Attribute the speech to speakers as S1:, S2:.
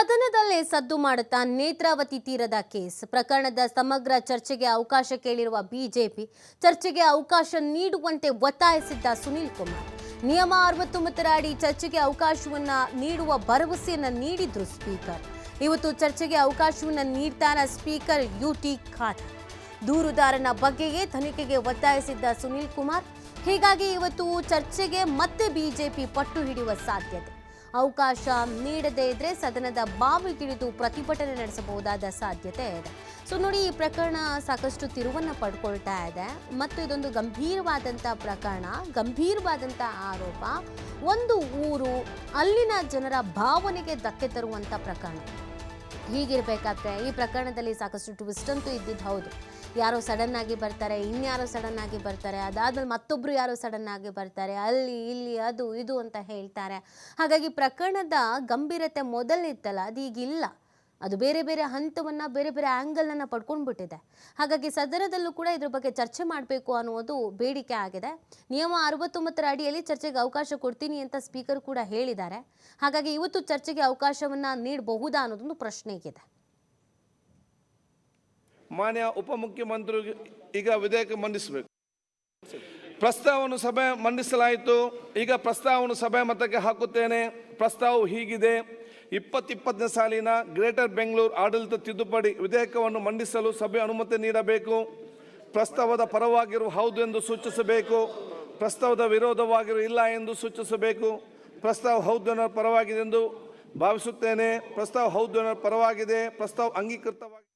S1: ಸದನದಲ್ಲೇ ಸದ್ದು ಮಾಡುತ್ತಾ ನೇತ್ರಾವತಿ ತೀರದ ಕೇಸ್. ಪ್ರಕರಣದ ಸಮಗ್ರ ಚರ್ಚೆಗೆ ಅವಕಾಶ ಕೇಳಿರುವ ಬಿಜೆಪಿ ಚರ್ಚೆಗೆ ಅವಕಾಶ ನೀಡುವಂತೆ ಒತ್ತಾಯಿಸಿದ್ದ ಸುನೀಲ್ ಕುಮಾರ್. ನಿಯಮ ಅರವತ್ತೊಂಬತ್ತರ ಅಡಿ ಚರ್ಚೆಗೆ ಅವಕಾಶವನ್ನ ನೀಡುವ ಭರವಸೆಯನ್ನು ನೀಡಿದ್ರು ಸ್ಪೀಕರ್. ಇವತ್ತು ಚರ್ಚೆಗೆ ಅವಕಾಶವನ್ನ ನೀಡ್ತಾನ ಸ್ಪೀಕರ್ ಯು ಟಿ ಖಾದರ್ ದೂರುದಾರನ ಬಗ್ಗೆಯೇ ತನಿಖೆಗೆ ಒತ್ತಾಯಿಸಿದ್ದ ಸುನೀಲ್ ಕುಮಾರ್, ಹೀಗಾಗಿ ಇವತ್ತು ಚರ್ಚೆಗೆ ಮತ್ತೆ ಬಿಜೆಪಿ ಪಟ್ಟು ಹಿಡಿಯುವ ಸಾಧ್ಯತೆ. ಅವಕಾಶ ನೀಡದೇ ಇದ್ರೆ ಸದನದ ಬಾವಿಗಿಳಿದು ಪ್ರತಿಭಟನೆ ನಡೆಸಬಹುದಾದ ಸಾಧ್ಯತೆ ಇದೆ. ಸೊ ನೋಡಿ, ಈ ಪ್ರಕರಣ ಸಾಕಷ್ಟು ತಿರುವನ್ನು ಪಡ್ಕೊಳ್ತಾ ಇದೆ. ಮತ್ತು ಇದೊಂದು ಗಂಭೀರವಾದಂಥ ಪ್ರಕರಣ ಗಂಭೀರವಾದಂಥ ಆರೋಪ. ಒಂದು ಊರು ಅಲ್ಲಿನ ಜನರ ಭಾವನೆಗೆ ಧಕ್ಕೆ ತರುವಂಥ ಪ್ರಕರಣ. ಹೀಗಿರಬೇಕಾದ್ರೆ ಈ ಪ್ರಕರಣದಲ್ಲಿ ಸಾಕಷ್ಟು ಟ್ವಿಸ್ಟ್ ಅಂತೂ ಇದ್ದಿದ್ದು ಹೌದು. ಯಾರೋ ಸಡನ್ ಆಗಿ ಬರ್ತಾರೆ, ಇನ್ಯಾರೋ ಸಡನ್ ಆಗಿ ಬರ್ತಾರೆ, ಅದಾದ್ಮೇಲೆ ಮತ್ತೊಬ್ಬರು ಯಾರೋ ಸಡನ್ ಆಗಿ ಬರ್ತಾರೆ, ಅಲ್ಲಿ, ಇಲ್ಲಿ, ಅದು, ಇದು ಅಂತ ಹೇಳ್ತಾರೆ. ಹಾಗಾಗಿ ಪ್ರಕರಣದ ಗಂಭೀರತೆ ಮೊದಲಿತ್ತಲ್ಲ ಅದೀಗಿಲ್ಲ ಅದು ಬೇರೆ ಬೇರೆ ಹಂತವನ್ನ, ಬೇರೆ ಬೇರೆ ಆ್ಯಂಗಲನ್ನು ಪಡ್ಕೊಂಡ್ಬಿಟ್ಟಿದೆ. ಹಾಗಾಗಿ ಸದನದಲ್ಲೂ ಕೂಡ ಇದ್ರ ಬಗ್ಗೆ ಚರ್ಚೆ ಮಾಡಬೇಕು ಅನ್ನೋದು ಬೇಡಿಕೆ ಆಗಿದೆ. ನಿಯಮ ಅರವತ್ತೊಂಬತ್ತರ ಅಡಿಯಲ್ಲಿ ಚರ್ಚೆಗೆ ಅವಕಾಶ ಕೊಡ್ತೀನಿ ಅಂತ ಸ್ಪೀಕರ್ ಕೂಡ ಹೇಳಿದ್ದಾರೆ. ಹಾಗಾಗಿ ಇವತ್ತು ಚರ್ಚೆಗೆ ಅವಕಾಶವನ್ನ ನೀಡಬಹುದಾ ಅನ್ನೋದೊಂದು ಪ್ರಶ್ನೆ ಇದೆ
S2: ಮಾನ್ಯ ಉಪಮುಖ್ಯಮಂತ್ರಿ ಈಗ ವಿಧೇಯಕ ಮಂಡಿಸಬೇಕು. ಪ್ರಸ್ತಾವವನ್ನು ಸಭೆ ಮಂಡಿಸಲಾಯಿತು. ಈಗ ಪ್ರಸ್ತಾವವನ್ನು ಸಭೆ ಮತಕ್ಕೆ ಹಾಕುತ್ತೇನೆ. ಪ್ರಸ್ತಾವ ಹೀಗಿದೆ. ಇಪ್ಪತ್ತಿಪ್ಪತ್ತನೇ ಸಾಲಿನ ಗ್ರೇಟರ್ ಬೆಂಗಳೂರು ಆಡಳಿತ ತಿದ್ದುಪಡಿ ವಿಧೇಯಕವನ್ನು ಮಂಡಿಸಲು ಸಭೆ ಅನುಮತಿ ನೀಡಬೇಕು. ಪ್ರಸ್ತಾವದ ಪರವಾಗಿರುವ ಹೌದು ಎಂದು ಸೂಚಿಸಬೇಕು. ಪ್ರಸ್ತಾವದ ವಿರೋಧವಾಗಿರುವ ಇಲ್ಲ ಎಂದು ಸೂಚಿಸಬೇಕು. ಪ್ರಸ್ತಾವ ಹೌದು ಪರವಾಗಿದೆ ಎಂದು ಭಾವಿಸುತ್ತೇನೆ. ಪ್ರಸ್ತಾವ ಹೌದು ಪರವಾಗಿದೆ. ಪ್ರಸ್ತಾವ ಅಂಗೀಕೃತವಾಗಿದೆ